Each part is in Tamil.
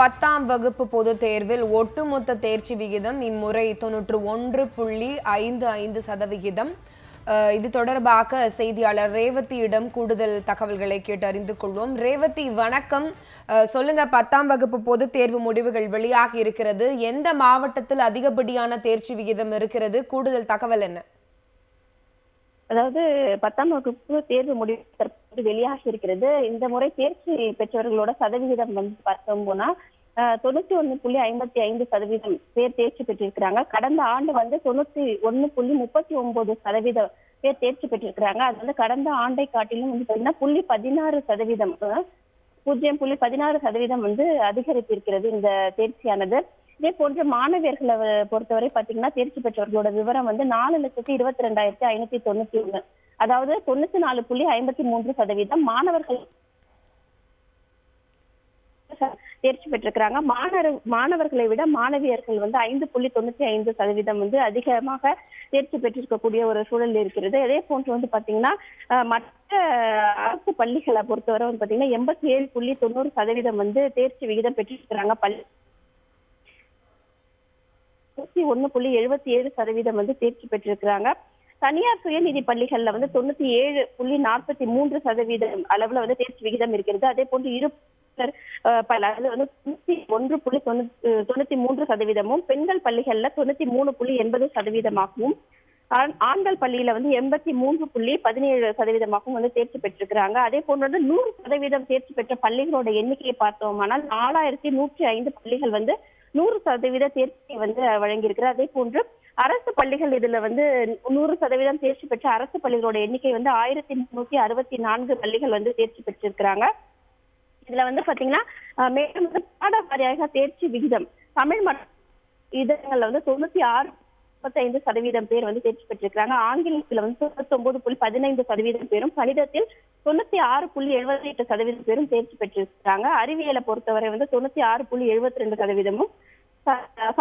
பத்தாம் வகுப்பு பொதுத் தேர்வில் ஒட்டுமொத்த தேர்ச்சி விகிதம் இம்முறை தொன்னூற்று ஒன்று புள்ளி ஐந்து ஐந்து சதவிகிதம். இது தொடர்பாக செய்தியாளர் ரேவதியிடம் கூடுதல் தகவல்களை கேட்டு அறிந்து கொள்வோம். ரேவதி வணக்கம். சொல்லுங்க பத்தாம் வகுப்பு பொதுத் தேர்வு முடிவுகள் வெளியாகி இருக்கிறது. எந்த மாவட்டத்தில் அதிகப்படியான தேர்ச்சி விகிதம் இருக்கிறது? கூடுதல் தகவல் என்ன? அதாவது பத்தாம் வகுப்பு தேர்வு முடிவு தற்போது வெளியாகி இருக்கிறது இந்த முறை தேர்ச்சி பெற்றவர்களோட சதவிகிதம் வந்து பார்த்தோம் போனா தொண்ணூத்தி ஒன்னு புள்ளி ஐம்பத்தி ஐந்து சதவீதம் பேர் தேர்ச்சி பெற்றிருக்கிறாங்க. கடந்த ஆண்டு வந்து தொண்ணூத்தி ஒன்னு புள்ளி முப்பத்தி ஒன்பது சதவீதம் பேர் தேர்ச்சி பெற்றிருக்கிறாங்க. அது வந்து கடந்த ஆண்டை காட்டிலும் வந்து பாத்தீங்கன்னா புள்ளி பதினாறு சதவீதம் பூஜ்ஜியம் புள்ளி பதினாறு சதவீதம் வந்து அதிகரித்திருக்கிறது இந்த தேர்ச்சியானது. இதே போன்ற மாணவியர்களை பொறுத்தவரை பாத்தீங்கன்னா தேர்ச்சி பெற்றவர்களோட விவரம் வந்து நாலு லட்சத்தி இருபத்தி ரெண்டாயிரத்தி ஐநூத்தி தொண்ணூத்தி ஒண்ணு. அதாவது தொண்ணூத்தி நாலு புள்ளி ஐம்பத்தி மூன்று சதவீதம் மாணவர்கள் தேர்ச்சி பெற்றிருக்கிறாங்க. மாணவர் மாணவர்களை விட மாணவியர்கள் வந்து ஐந்து புள்ளி தொண்ணூத்தி ஐந்து சதவீதம் வந்து அதிகமாக தேர்ச்சி பெற்றிருக்கக்கூடிய ஒரு சூழல் இருக்கிறது. அதே போன்று வந்து பாத்தீங்கன்னா மற்ற அரசு பள்ளிகளை பொறுத்தவரை வந்து பாத்தீங்கன்னா எண்பத்தி ஏழு புள்ளி தொண்ணூறு சதவீதம் வந்து தேர்ச்சி விகிதம் பெற்றிருக்கிறாங்க பள்ளி நூத்தி ஒன்னு புள்ளி எழுபத்தி ஏழு சதவீதம் வந்து தேர்ச்சி பெற்றிருக்கிறாங்க. தனியார் சுயநிதி பள்ளிகள்ல வந்து தொண்ணூத்தி ஏழு புள்ளி நாற்பத்தி மூன்று சதவீதம் அளவுல வந்து தேர்ச்சி விகிதம் இருக்கிறது. அதே போன்று இரு அஹ், வந்து தொண்ணூத்தி ஒன்று புள்ளி தொண்ணூத்தி தொண்ணூத்தி மூன்று சதவீதமும் பெண்கள் பள்ளிகள்ல தொண்ணூத்தி மூணு புள்ளி எண்பது சதவீதமாகவும் ஆண்கள் பள்ளியில வந்து எண்பத்தி மூன்று புள்ளி பதினேழு சதவீதமாகவும் வந்து தேர்ச்சி பெற்றிருக்கிறாங்க. அதே போன்று வந்து நூறு சதவீதம் தேர்ச்சி பெற்ற பள்ளிகளோட எண்ணிக்கையை பார்த்தோமானால் நாலாயிரத்தி நூற்றி ஐந்து பள்ளிகள் வந்து நூறு சதவீத தேர்ச்சியை வந்து வழங்கியிருக்கிறார். அதே போன்று அரசு பள்ளிகள் இதுல வந்து நூறு சதவீதம் தேர்ச்சி பெற்ற அரசு பள்ளிகளோட எண்ணிக்கை வந்து ஆயிரத்தி முன்னூத்தி அறுபத்தி நான்கு பள்ளிகள் வந்து தேர்ச்சி பெற்றிருக்கிறாங்க. இதுல வந்து பாத்தீங்கன்னா மேலும் வந்து பாட வாரியாக தேர்ச்சி விகிதம் தமிழ் மற்றும் இதழ்கள்ல வந்து தொண்ணூத்தி ஆறு முப்பத்தைந்து சதவீதம் பேர் வந்து தேர்ச்சி பெற்றிருக்கிறாங்க. ஆங்கிலத்துல வந்து தொண்ணூத்தி ஒன்பது புள்ளி பதினைந்து சதவீதம் பேரும் கணிதத்தில் தொண்ணூத்தி ஆறு புள்ளி எழுபத்தி எட்டு சதவீதம் பேரும் தேர்ச்சி பெற்றிருக்கிறாங்க. அறிவியலை பொறுத்தவரை வந்து தொண்ணூத்தி ஆறு புள்ளி எழுபத்தி ரெண்டு சதவீதமும் ச-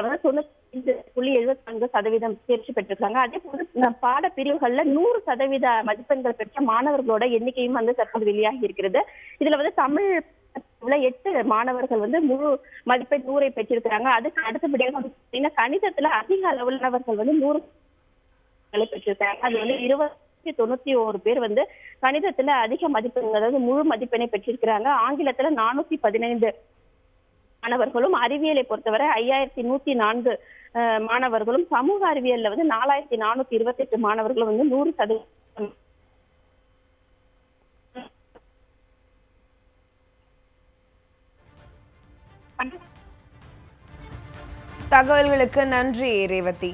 வந்து தொண்ணூத்தி ஐந்து புள்ளி எழுபத்தி நான்கு சதவீதம் தேர்ச்சி பெற்றிருக்காங்க அதே போல பாட பிரிவுகள்ல நூறு சதவீத மதிப்பெண்கள் பெற்ற மாணவர்களோட எண்ணிக்கையும் வந்து தற்போது வெளியாகி இருக்கிறது. இதுல வந்து தமிழ் உள்ள எட்டு மாணவர்கள் வந்து முழு மதிப்பெண் நூறை பெற்றிருக்கிறாங்க. அதுக்கு அடுத்தபடியாக கணிதத்துல அதிக அளவுள்ளவர்கள் வந்து நூறு பெற்றிருக்காங்க அது வந்து இருபத்தி தொண்ணூத்தி ஒரு பேர் வந்து கணிதத்துல அதிக மதிப்பெண் அதாவது முழு மதிப்பெண்ணை பெற்றிருக்கிறாங்க. ஆங்கிலத்துல நானூத்தி பதினைந்து மாணவர்களும் அறிவியலை பொறுத்தவரை ஐயாயிரத்தி நூத்தி நான்கு அஹ், மாணவர்களும் சமூக அறிவியல்ல வந்து நாலாயிரத்தி நானூத்தி இருபத்தி எட்டு மாணவர்களும் வந்து நூறு சதவீதம் தகவல்களுக்கு நன்றி ரேவதி